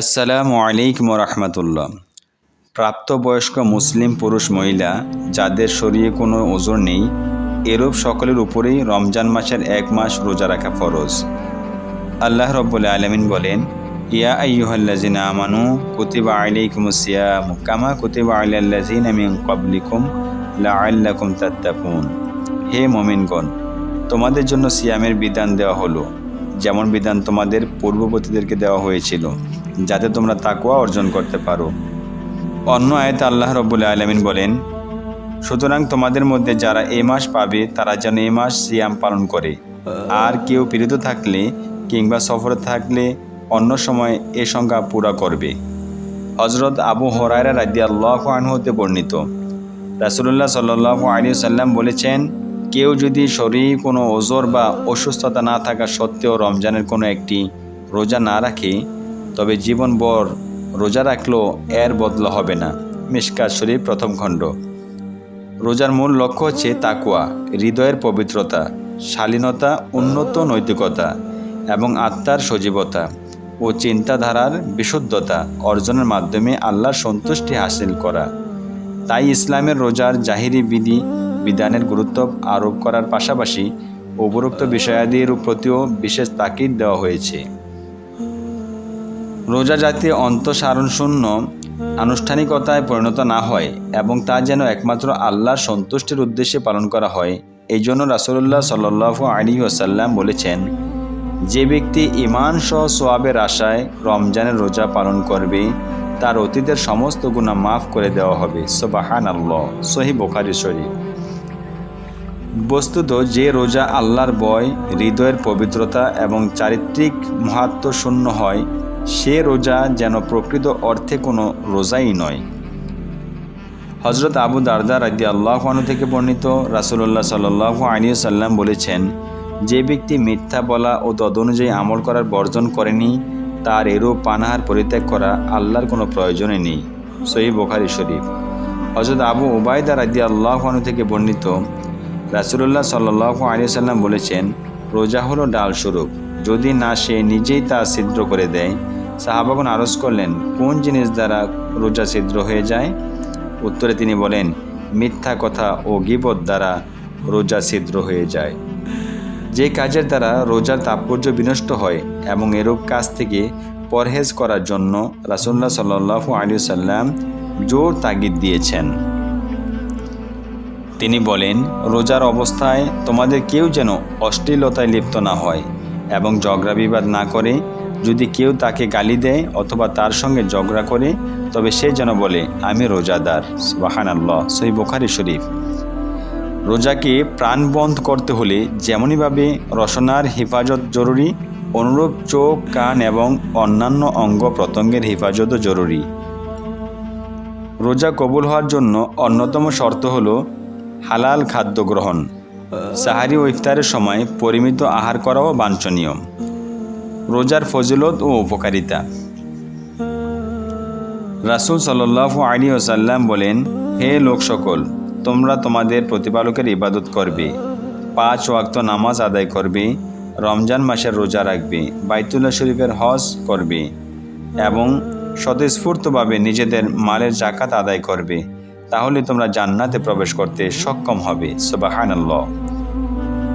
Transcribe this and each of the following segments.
আসসালামু আলাইকুম রহমতুল্লাহ প্রাপ্তবয়স্ক মুসলিম পুরুষ মহিলা, যাদের শরীরে কোনো ওজোর নেই, এরূপ সকলের উপরেই রমজান মাসের এক মাস রোজা রাখা ফরজ। আল্লাহ রব্বুল আলমিন বলেন, ইয়া আইয়ুহাল্লাজিনা আমানু কুতিবা আলাইকুম সিয়াম কামা কুতিবা আলাল্লাজিনা মিন ক্বাবলিকুম লাআল্লাকুম তাত্তাকুন। হে মমিনগণ, তোমাদের জন্য সিয়ামের বিধান দেওয়া হলো, যেমন বিধান তোমাদের পূর্ববর্তীদেরকে দেওয়া হয়েছিল। যাতে তোমরা তাকুয়া অর্জন করতে পারো। অন্য আয়তে আল্লাহ রব্বুল আলমিন বলেন, সুতরাং তোমাদের মধ্যে যারা এ মাস পাবে, তারা যেন এ মাস সিয়াম পালন করে। আর কেউ পীড়িত থাকলে কিংবা সফরে থাকলে অন্য সময় এ সংখ্যা পুরা করবে। হজরত আবু হরায়রা রাজি আল্লাহ হতে বর্ণিত। রাসুল্লাহ সাল্লাহ আলী সাল্লাম বলেছেন, কেউ যদি শরীর কোনো ওজোর বা অসুস্থতা না থাকা সত্ত্বেও রমজানের কোনো একটি রোজা না রাখে তবে জীবনভর রোজা রাখলেও এর বদলা হবে না। মিসকাত শরীফ প্রথম খণ্ড। রোজার মূল লক্ষ্য হচ্ছে তাকুয়া হৃদয়ের পবিত্রতা, শালীনতা, উন্নত নৈতিকতা এবং আত্মার সজীবতা ও চিন্তাধারার বিশুদ্ধতা অর্জনের মাধ্যমে আল্লাহর সন্তুষ্টি হাসিল করা। তাই ইসলামের রোজার জাহিরি বিধি, বিধানের গুরুত্ব আরোপ করার পাশাপাশি উপরোক্ত বিষয়াদির প্রতিও বিশেষ তাকিদ দেওয়া হয়েছে। রোজা যাতে অন্তঃসারণশূন্য আনুষ্ঠানিকতায় পরিণত না হয় এবং তা যেন একমাত্র আল্লাহর সন্তুষ্টির উদ্দেশ্যে পালন করা হয়। এই জন্য রাসুল্লাহ সাল্লাহ আলী ওসাল্লাম বলেছেন, যে ব্যক্তি ইমান সহ সোয়াবের আশায় রমজানের রোজা পালন করবে, তার অতীতের সমস্ত গুণা মাফ করে দেওয়া হবে। সোবাহান আল্লাহ সহি বোখারি শরীফ। বস্তুত যে রোজা আল্লাহর বয়, হৃদয়ের পবিত্রতা এবং চারিত্রিক মহাত্ম শূন্য হয় সে রোজা যেন প্রকৃত অর্থে কোনো রোজাই নয়। হজরত আবু দারদা রাজি আল্লাহানু থেকে বর্ণিত রাসুল্লাহ সাল্লাহ আলিয়া সাল্লাম বলেছেন, যে ব্যক্তি মিথ্যা বলা ও তদনুযায়ী আমল করার বর্জন করেনি, তার এরূপ পানাহার পরিত্যাগ করা আল্লাহর কোনো প্রয়োজনে নেই। সহি বোখারি শরীফ। হজরত আবু ওবায়দা রাজি আল্লাহানু থেকে বর্ণিত রাসুল্লাহ সাল্লাহ আলিয়া সাল্লাম বলেছেন, রোজা হলো ডাল স্বরূপ। যদি না সে নিজেই তা ছিদ্র করে দেয় সাহাবাগন আরজ করলেন, কোন জিনিস দ্বারা রোজা ছিদ্র হয়ে যায়? উত্তরে তিনি বলেন, মিথ্যা কথা ও গিবত দ্বারা রোজা ছিদ্র হয়ে যায়। যে কাজের দ্বারা রোজার তাৎপর্য বিনষ্ট হয় এবং এরূপ কাজ থেকে পরহেজ করার জন্য রাসুল্লাহ সাল্লাহ আলী সাল্লাম জোর তাগিদ দিয়েছেন। তিনি বলেন, রোজার অবস্থায় তোমাদের কেউ যেন অশ্লীলতায় লিপ্ত না হয় এবং ঝগড়া বিবাদ না করে যদি কেউ তাকে গালি দেয় অথবা তার সঙ্গে ঝগড়া করে, তবে সে যেন বলে, আমি রোজাদার। বাহান আল্লাহ সই বোখারি শরীফ। রোজাকে প্রাণবন্ধ করতে হলে যেমনইভাবে রসনার হেফাজত জরুরি, অনুরূপ চোখ, কান এবং অন্যান্য অঙ্গ প্রত্যঙ্গের হেফাজতও জরুরি। রোজা কবুল হওয়ার জন্য অন্যতম শর্ত হল হালাল খাদ্য গ্রহণ। সাহারি ও ইফতারের সময় পরিমিত আহার করাও বাঞ্ছনীয়। রোজার ফজিলত ও উপকারিতা। রাসুল সাল্লাহ আলী ওসাল্লাম বলেন, হে লোক সকল, তোমরা তোমাদের প্রতিপালকের ইবাদত করবে, পাঁচ ওয়াক্ত নামাজ আদায় করবে, রমজান মাসের রোজা রাখবে, বাইতুল্লাহ শরীফের হজ করবে এবং স্বতঃস্ফূর্তভাবে নিজেদের মালের জাকাত আদায় করবে, তাহলে তোমরা জান্নাতে প্রবেশ করতে সক্ষম হবে। সোবাহান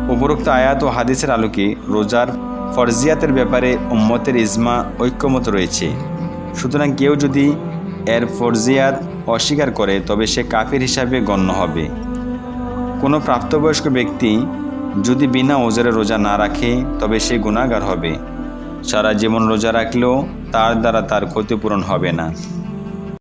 উপরোক্ত আয়াত ও হাদিসের আলোকে রোজার ফরজিয়াতের ব্যাপারে উম্মতের ইজমা ঐক্যমত রয়েছে। সুতরাং কেউ যদি এর ফরজিয়াত অস্বীকার করে, তবে সে কাফির হিসাবে গণ্য হবে। কোনো প্রাপ্তবয়স্ক ব্যক্তি যদি বিনা ওজরে রোজা না রাখে, তবে সে গুণাগার হবে। সারা জীবন রোজা রাখলেও তার দ্বারা তার ক্ষতিপূরণ হবে না।